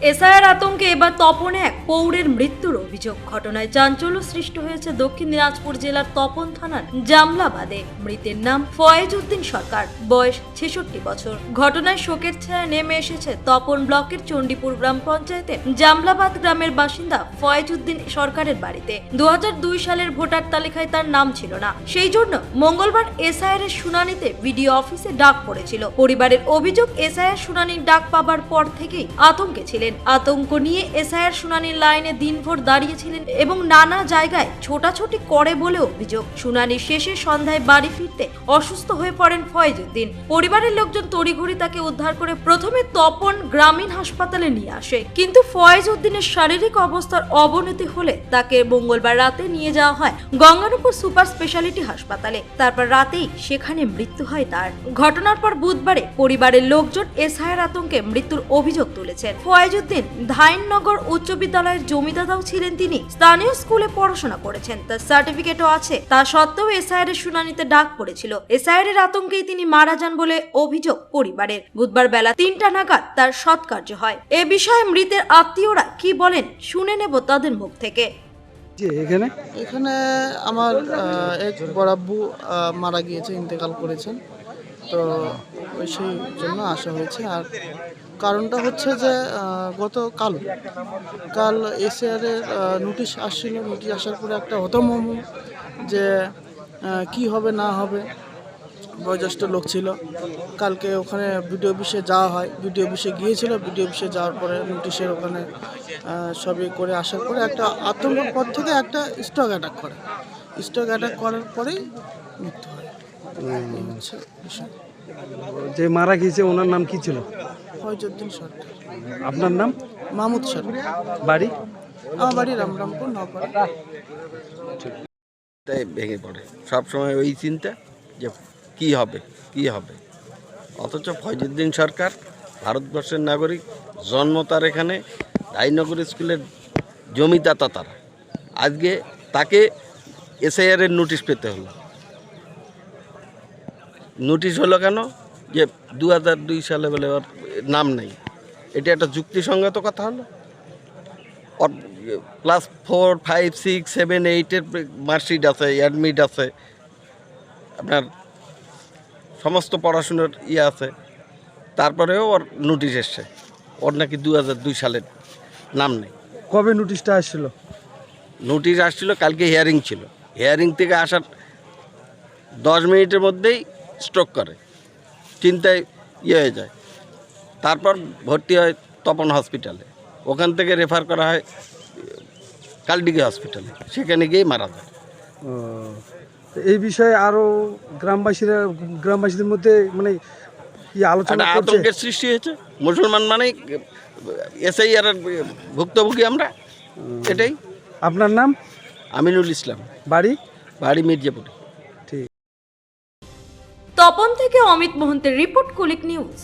SIR আতঙ্কে এবার তপনে এক পৌরের মৃত্যুর অভিযোগ। ঘটনায় চাঞ্চল্য সৃষ্টি হয়েছে দক্ষিণ দিনাজপুর জেলার তপন থানার জামলাবাদে। মৃতের নাম ফয়েজ উদ্দিন সরকার, বয়স ছেষট্টি বছর। ঘটনায় শোকের ছায়া নেমে এসেছে তপন ব্লকের চণ্ডীপুর গ্রাম পঞ্চায়েতের জামলাবাদ গ্রামের বাসিন্দা ফয়েজ উদ্দিন সরকারের বাড়িতে। দু হাজার দুই সালের ভোটার তালিকায় তার নাম ছিল না। সেই জন্য মঙ্গলবার এসআইআর এর শুনানিতে বিডিও অফিসে ডাক পড়েছিল। পরিবারের অভিযোগ, এসআইআর শুনানির ডাক পাবার পর থেকেই আতঙ্কে ছিলেন আতঙ্ক নিয়ে এসআইআর শুনানির লাইনে দিনভর দাঁড়িয়েছিলেন এবং নানা জায়গায় ছোটাছুটি করে বলে অভিযোগ। শুনানি শেষে সন্ধ্যায় বাড়ি ফিরতে অসুস্থ হয়ে পড়েন ফয়েজউদ্দিন পরিবারের লোকজন তড়িঘড়ি তাকে উদ্ধার করে প্রথমে তপন গ্রামীণ হাসপাতালে নিয়ে আসে। কিন্তু ফয়েজ উদ্দিনের শারীরিক অবস্থার অবনতি হলে তাকে মঙ্গলবার রাতে নিয়ে যাওয়া হয় গঙ্গানুপুর সুপার স্পেশালিটি হাসপাতালে। তারপর রাতেই সেখানে মৃত্যু হয় তার। ঘটনার পর বুধবারে পরিবারের লোকজন এসআইয়ের আতঙ্কে মৃত্যুর অভিযোগ তুলেছেন। ফয়েজউদ্দিন ধাইননগর উচ্চ বিদ্যালয়ের জমিদাদাও ছিলেন তিনি। স্থানীয় স্কুলে পড়াশোনা করেছেন। তার সার্টিফিকেটও আছে। তা সত্ত্বেও এসআইয়ের এর শুনানিতে ডাক পড়েছিল। এসআইয়ের এর আতঙ্কেই তিনি মারা যান বলে অভিযোগ পরিবারের। বুধবার বেলা তিনটা নাগাদ তার সৎকার্য হয়। এ বিষয়ে মৃতের আত্মীয়রা কি বলেন শুনে নেব তাদের মুখ থেকে। যে এখানে? এখানে আমার আহ, এক বরাব্বু আহ, মারা গিয়েছে ইন্তেকাল করেছেন। তো ওই সেই জন্য আসা হয়েছে। আর কারণটা হচ্ছে যে গত কাল কাল এসআরের নোটিশ আসছিল। নোটিশ আসার পরে একটা হতমম যে কি হবে না হবে বয়োজ্যেষ্ঠ লোক ছিল। কালকে ওখানে বিডিও অফিসে যাওয়া হয়। বিডিও অফিসে গিয়েছিল। বিডিও অফিসে যাওয়ার পরে নোটিশের ওখানে সবই করে আসার পরে একটা আতঙ্কের পর থেকে একটা স্টক অ্যাটাক করে। স্টক অ্যাটাক করার পরেই মৃত্যু হয়। যে মারা গিয়েছে ওনার নাম কি ছিল? ফয়জুদ্দিন সরকার। আপনার নাম? মাহমুদ সরকার। বাড়ি? আমার বাড়ি রামরামপুর নপাড়া তাই ভেঙে পড়ে। সব সময় ওই চিন্তা যে কি হবে কি হবে? অথচ ফয়জুদ্দিন সরকার ভারতবর্ষের নাগরিক জন্ম তার এখানে রায়নগর স্কুলের জমিদাতা তারা। আজকে তাকে এসআইআর এর নোটিশ পেতে হলো। নোটিশ হলো কেন? যে দু হাজার দুই সালে বলে ওর নাম নেই। এটা একটা যুক্তিসঙ্গত কথা হলো। ওর class four five six seven এইটের মার্কশিট আছে অ্যাডমিট আছে। আপনার সমস্ত পড়াশুনোর ইয়ে আছে। তারপরেও ওর নোটিশ এসছে। ওর নাকি দু হাজার দুই সালের নাম নেই। কবে নোটিশটা আসছিল? নোটিশ আসছিল কালকে হিয়ারিং ছিল। হিয়ারিং থেকে আসার দশ মিনিটের মধ্যেই স্ট্রোক করে। চিন্তায় ইয়ে হয়ে যায়। তারপর ভর্তি হয় তপন হসপিটালে। ওখান থেকে রেফার করা হয় কালডিগি হসপিটালে সেখানে গিয়েই মারা যায়। তো এই বিষয়ে আরও গ্রামবাসীরা গ্রামবাসীদের মধ্যে মানে কি আলোচনা আতঙ্কের সৃষ্টি হয়েছে। মুসলমান মানেই এসআই আর ভুক্তভোগী আমরা। এটাই। আপনার নাম? আমিনুল ইসলাম। বাড়ি? বাড়ি মির্জাপুরে। ঠিক। তপন থেকে অমিত মোহন্তের রিপোর্ট কুলিক নিউজ।